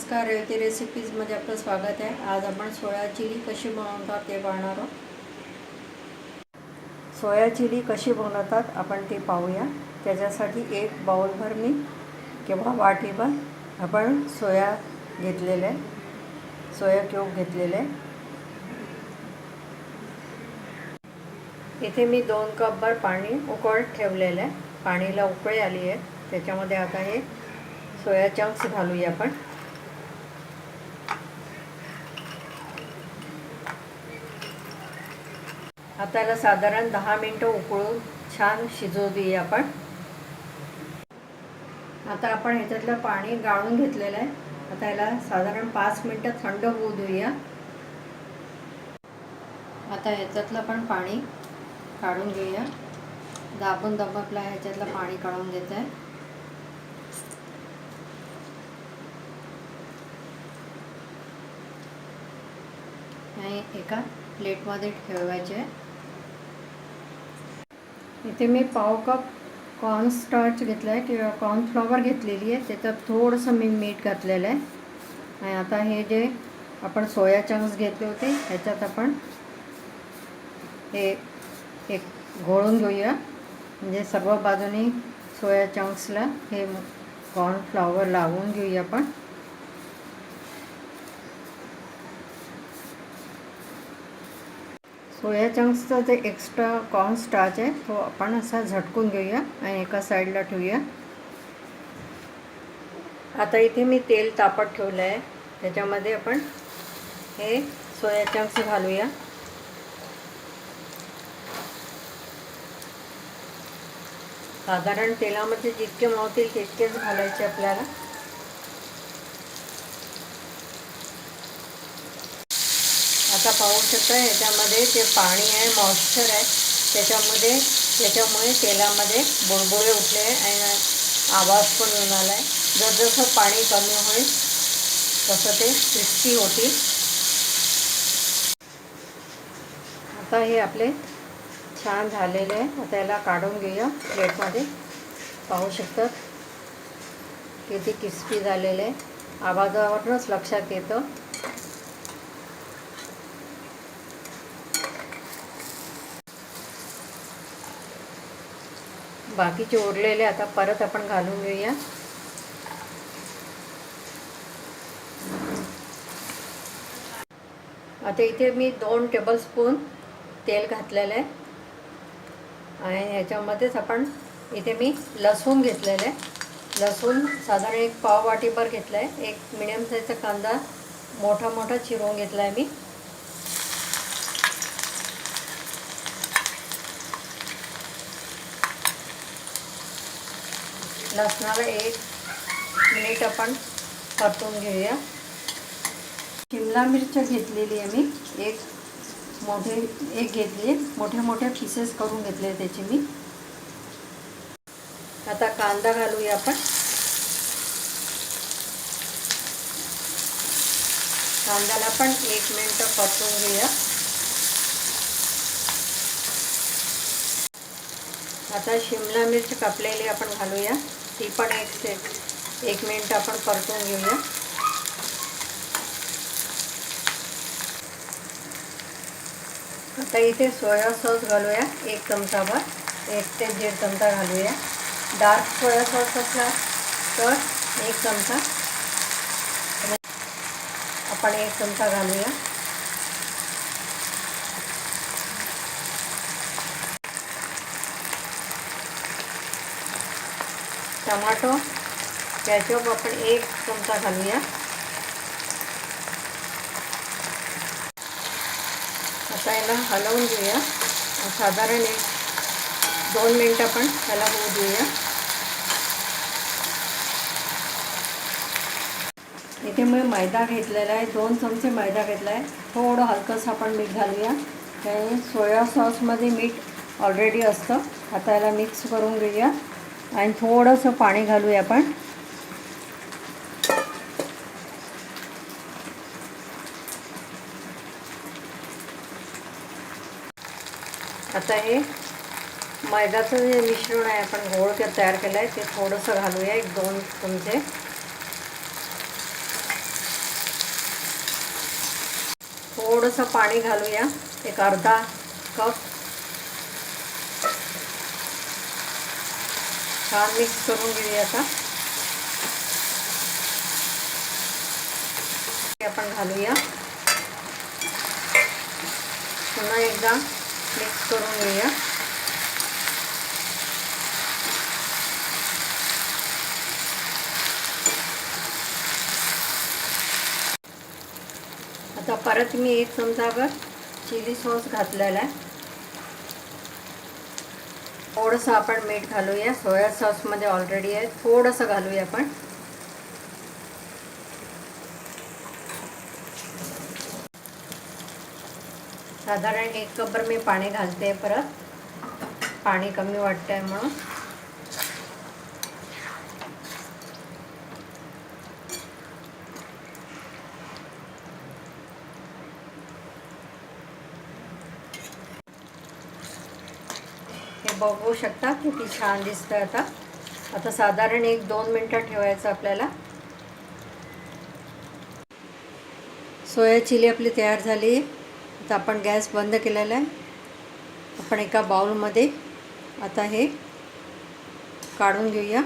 नमस्कार रेवती रेसिपीजमध्ये आपलं स्वागत आहे. आज आपण सोया चिली कशी बनवतात ते पाहणार आहोत. सोया चिली कशी बनवतात आपण ते पाहूया. त्याच्यासाठी एक बाउलभर मी किंवा वाटीभर आपण सोया घेतलेले आहे. सोया क्यूब घेतलेले आहे. इथे मी दोन कपभर पाणी उकळत ठेवलेलं आहे. पाणीला उकळी आली आहे. त्याच्यामध्ये आता हे सोया चंक्स घालूया आपण. आता याला साधारण दहा मिनटं उकळून छान शिजवू देऊया आपण. आता आपण ह्याच्यातलं पाणी गाळून घेतलेलं आहे. आता याला साधारण पाच मिनटं थंड होऊ देऊया. आता ह्याच्यातलं पण पाणी काढून घेऊया. दाबून दबकला ह्याच्यातलं पाणी काढून घेत आहे. एका प्लेटमध्ये ठेवायचे इथे मी पाव कप कॉर्नस्टार्च घेतला आहे किंवा कॉर्नफ्लॉवर घेतलेली आहे. त्याच्यात थोडंसं मी मीठ घातलेलं आहे. आणि आता हे जे आपण सोया चंक्स घेतले होते ह्याच्यात आपण हे एक घोळून घेऊया. म्हणजे सर्व बाजूनी सोया चंक्सला हे कॉर्नफ्लॉवर लावून घेऊया आपण. सोया चंक्सचा जे एक्स्ट्रा कॉर्न स्टार्च आहे तो आपण असा झटकून घेऊया आणि एका साईडला ठेवूया. आता इथे मी तेल तापत ठेवलं आहे त्याच्यामध्ये आपण हे सोया चंक्स घालूया. साधारण तेलामध्ये जितके मावतील तितकेच घालायचे आपल्याला. आता पाहू शकता याच्यामध्ये जे पाणी आहे मॉइश्चर आहे त्याच्यामध्ये त्याच्यामुळे तेलामध्ये बुळबुळे उठले आणि आवाज पण येऊन आला आहे जसजसं पाणी कमी होईल तसं ते क्रिस्पी होतील. आता हे आपले छान झालेले आहे. आता याला काढून घेऊया. प्लेटमध्ये. पाहू शकतात किती क्रिस्पी झालेले आहे. आवाजावरूनच लक्षात येतं. बाकीचे उरलेले आता परत आपण घालून घेऊया. आता इथे मी दोन टेबलस्पून तेल घातलेलं आहे. आणि ह्याच्यामध्येच आपण इथे मी लसूण घेतलेलं आहे. लसूण साधारण एक पाव वाटीभर घेतलं आहे एक मिडियम साईजचा कांदा मोठा मोठा चिरून घेतला आहे मी. लसणाला एक मिनिट आपण परतून घेऊया. शिमला मिरच घेतलेली आहे मी. एक मोठे एक घेतली मोठे मोठे पीसेस करून घेतले त्याची मी. आता कांदा घालूया आपण. कांद्याला पण एक मिनटं परतून घेऊया. आता शिमला मिरच कापलेली आपण घालूया. ती पण एक सेट एक मिनिट आपण परतून घेऊया. आता इथे सोया सॉस घालूया एक चमचाभर. एक ते दीड चमचा घालूया. डार्क सोया सॉस असला तर एक चमचा. आपण एक चमचा घालूया. टमाटो कॅचअप आपण एक चमचा घालूया. आता याला हलवून घेऊया. साधारण एक दोन मिनटं आपण त्याला होऊ देऊया. इथे मी मैदा घेतलेला आहे. दोन चमचे मैदा घेतला आहे. थोडं हलकंसं आपण मीठ घालूया. त्यामुळे सोया सॉसमध्ये मीठ ऑलरेडी असतं. आता याला मिक्स करून घेऊया. आणि थोडंसं पाणी घालूया आपण. आता हे मैद्याचं जे मिश्रण आहे आपण गोळ के तयार केलं आहे ते थोडंसं घालूया एक दोन चमचे थोडंसं पाणी घालूया एक अर्धा कप. छान मिक्स करून घेऊया आता. आपण घालूया. पुन्हा एकदा मिक्स करून घेऊया. आता परत मी एक चमचाभर चिली सॉस घातलेला आहे. थोडंसं आपण मीठ घालूया. सोया सॉसमध्ये ऑलरेडी आहे. थोडंसं घालूया आपण. साधारण एक कपभर मी पाणी घालते परत. पाणी कमी वाटतंय म्हणून. हे बघू शकता किती छान दिसतं आता. आता साधारण एक दोन मिनटं ठेवायचं आपल्याला. सोया चिली आपली तयार झाली. आहे आता आपण गॅस बंद केलेला आहे. आपण एका बाउलमध्ये आता हे काढून घेऊया.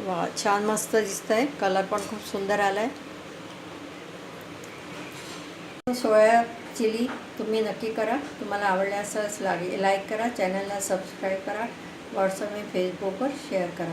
वा छान मस्त दिसतं आहे कलर पण खूप सुंदर आला आहे सोया चिली तुम्ही नक्की करा. तुम्हाला आवडल्यासच लागे लाईक करा. चॅनलला सबस्क्राईब करा. व्हॉट्सअप आणि फेसबुकवर शेअर करा.